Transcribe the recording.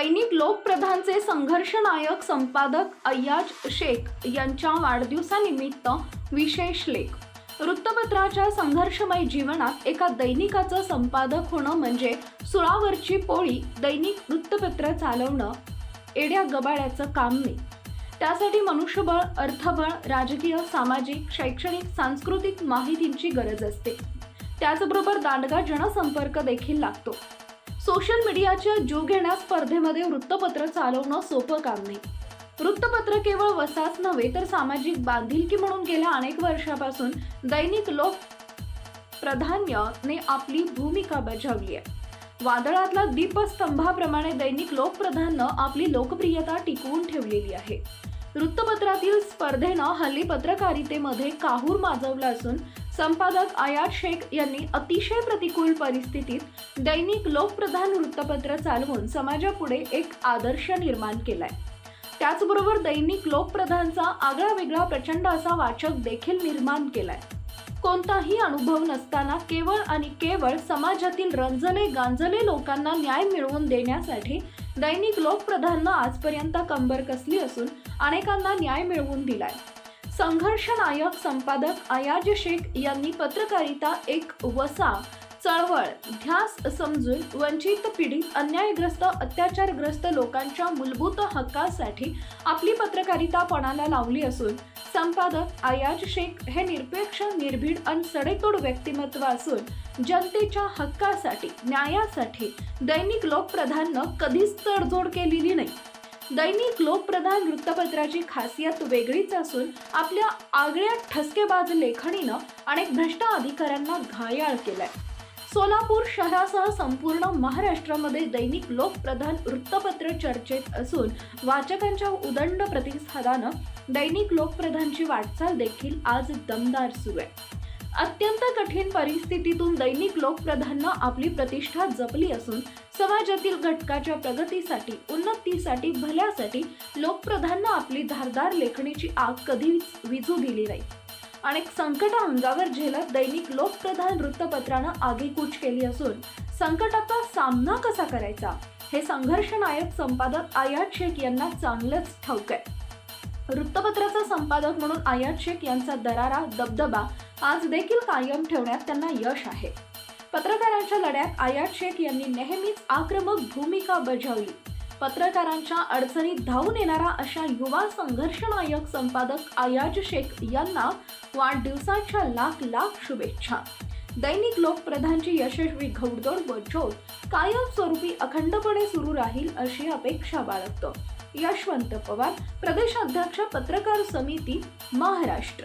दैनिक लोकप्रधानचे संघर्षनायक संपादक अय्याज शेख यांच्या वाढदिवसानिमित्त विशेष लेख. वृत्तपत्राच्या संघर्षमय जीवनात एका दैनिकाचं संपादक होणं म्हणजे सुळावरची पोळी दैनिक वृत्तपत्र चालवणं एड्या गबाळ्याचं काम नाही. त्यासाठी मनुष्यबळ अर्थबळ राजकीय सामाजिक शैक्षणिक सांस्कृतिक माहितींची गरज असते. त्याचबरोबर दांडगा जनसंपर्क देखील लागतो. सोशल मीडियाच्या जीव घेण्या स्पर्धेमध्ये वृत्तपत्र चालवणं सोपं काम नाही. वृत्तपत्र केवळ वसाच नव्हे तर सामाजिक बांधिलकी म्हणून गेल्या अनेक वर्षापासून दैनिक लोक प्राधान्याने आपली भूमिका बजावली आहे. वादळातला दीपस्तंभाप्रमाणे दैनिक लोकप्रधाननं आपली लोकप्रियता टिकवून ठेवलेली आहे. वृत्तपत्रातील स्पर्धेनं हल्ली पत्रकारितेमध्ये काहूर माजवला असून संपादक आयात शेख यांनी अतिशय प्रतिकूल परिस्थितीत दैनिक लोकप्रधान वृत्तपत्र चालवून समाजापुढे एक आदर्श निर्माण केलाय. त्याचबरोबर दैनिक लोकप्रधानचा आगळा वेगळा प्रचंड असा वाचक देखील निर्माण केलाय. कोणताही अनुभव नसताना केवळ आणि केवळ समाजातील रंजले गांजले लोकांना न्याय मिळवून देण्यासाठी दैनिक लोकप्रधाननं आजपर्यंत कंबर कसली असून अनेकांना न्याय मिळवून दिलाय. संघर्षनायक संपादक अयाज शेख यांनी पत्रकारिता एक वसा चळवळ ध्यास समजून वंचित पीडित अन्यायग्रस्त अत्याचारग्रस्त लोकांच्या मूलभूत हक्कासाठी आपली पत्रकारिता पणाला लावली असून संपादक अयाज शेख हे निरपेक्ष निर्भीड आणि सडेतोड व्यक्तिमत्व असून जनतेच्या हक्कासाठी न्यायासाठी दैनिक लोकप्रधाननं कधीच तडजोड केलेली नाही. दैनिक लोकप्रधान वृत्तपत्राची खासियत वेगळीच असून आपल्या आगळ्या ठसकेबाज लेखणीनं अनेक भ्रष्ट अधिकाऱ्यांना घायाळ केलाय. सोलापूर शहरासह संपूर्ण महाराष्ट्रामध्ये दैनिक लोकप्रधान वृत्तपत्र चर्चेत असून वाचकांच्या उदंड प्रतिसादानं दैनिक लोकप्रधानची वाटचाल देखील आज दमदार सुरू आहे. अत्यंत कठीण परिस्थितीतून दैनिक लोकप्रधाननं आपली प्रतिष्ठा जपली असून समाजातील घटकाच्या प्रगतीसाठी उन्नतीसाठी भल्यासाठी लोकप्रधाननं आपली धारदार लेखणीची आग कधीच विझू दिली नाही. अनेक संकट अंगावर झेलत दैनिक लोकप्रधान वृत्तपत्रानं आगेकूच केली असून संकटाचा सामना कसा करायचा? हे संघर्षनायक संपादक आयात शेख यांना चांगलंच ठाऊक आहे. वृत्तपत्राचा संपादक म्हणून आयात शेख यांचा दरारा दबदबा आज देखील कायम ठेवण्यात त्यांना यश आहे. पत्रकारांच्या लढ्यात आयात शेख यांनी नेहमीच आक्रमक भूमिका बजावली. पत्रकारांच्या अडचणीत धावून येणारा अशा युवा संघर्षनायक संपादक आयाज शेख यांना वाढदिवसाच्या लाख लाख शुभेच्छा. दैनिक लोकप्रधानची यशस्वी घौडदौड व ज्योत कायमस्वरूपी अखंडपणे सुरू राहील अशी अपेक्षा बाळगतो. यशवंत पवार प्रदेशाध्यक्ष पत्रकार समिती महाराष्ट्र.